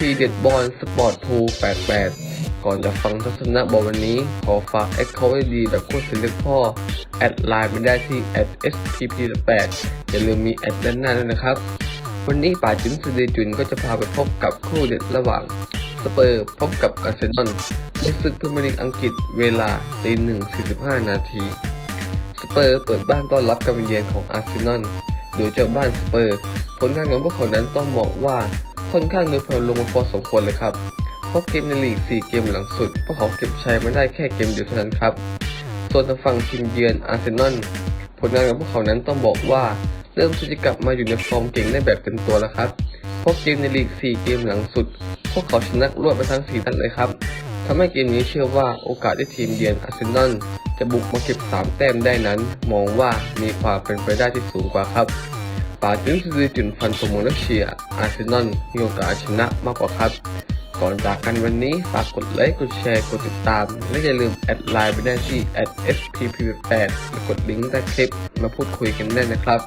ทีเด็ดบอลสปอร์ตทู88 ก่อนจะฟังทัศนะบอลวันนี้ ขอฝากแอคเคาท์ดีแบบโคตรสิเล็กพ่อ แอดไลน์ไม่ได้ที่ @spp8 อย่าลืมมีแอดด้านหน้าด้วยนะครับ วันนี้ป่าจินสเดจุนก็จะพาไปพบกับคู่เด็ดระหว่างสเปอร์พบกับอาร์เซนอลในศึกพรีเมียร์ลีกอังกฤษเวลาตีหนึ่งสี่สิบห้านาทีสเปอร์เปิดบ้านต้อนรับการเยือนของอาร์เซนอลโดยเจ้าบ้านสเปอร์ ผลงานของพวกเขานั้นต้องบอกว่า ค่อนข้างเนือพลงมาพอสมควรเลยครับ เพราะเกมในลีก 4 เกมหลังสุด พวกเขาเก็บชัยมาได้แค่เกมเดียวเท่านั้นครับ ส่วนทางฝั่งทีมเยือนอาร์เซนอลผลงานของพวกเขานั้นต้องบอกว่า เริ่มที่จะกลับมาอยู่ในฟอร์มเก่งได้แบบเต็มตัวแล้วครับ เพราะเกมในลีก 4 เกมหลังสุด พวกเขาชนะรวดไปทั้ง 4 นัดเลยครับทำให้เกมนี้เชื่อว่าโอกาสที่ทีมเยือนอาร์เซนอลจะบุกมาเก็บ 3 แต้มได้นั้น มองว่ามีความเป็นไปได้ที่สูงกว่าครับ ป่าจึงซื้อจุนฟันสมงแลเชียร์อาร์เซนอลมีโอกาสชนะมากกว่าครับ ก่อนจากกันวันนี้ฝากกดไลค์กดแชร์กดติดตาม และอย่าลืมแอดไลน์ไปได้ที่ @spp8 และกดลิงก์ใต้คลิปมาพูดคุยกันได้นะครับ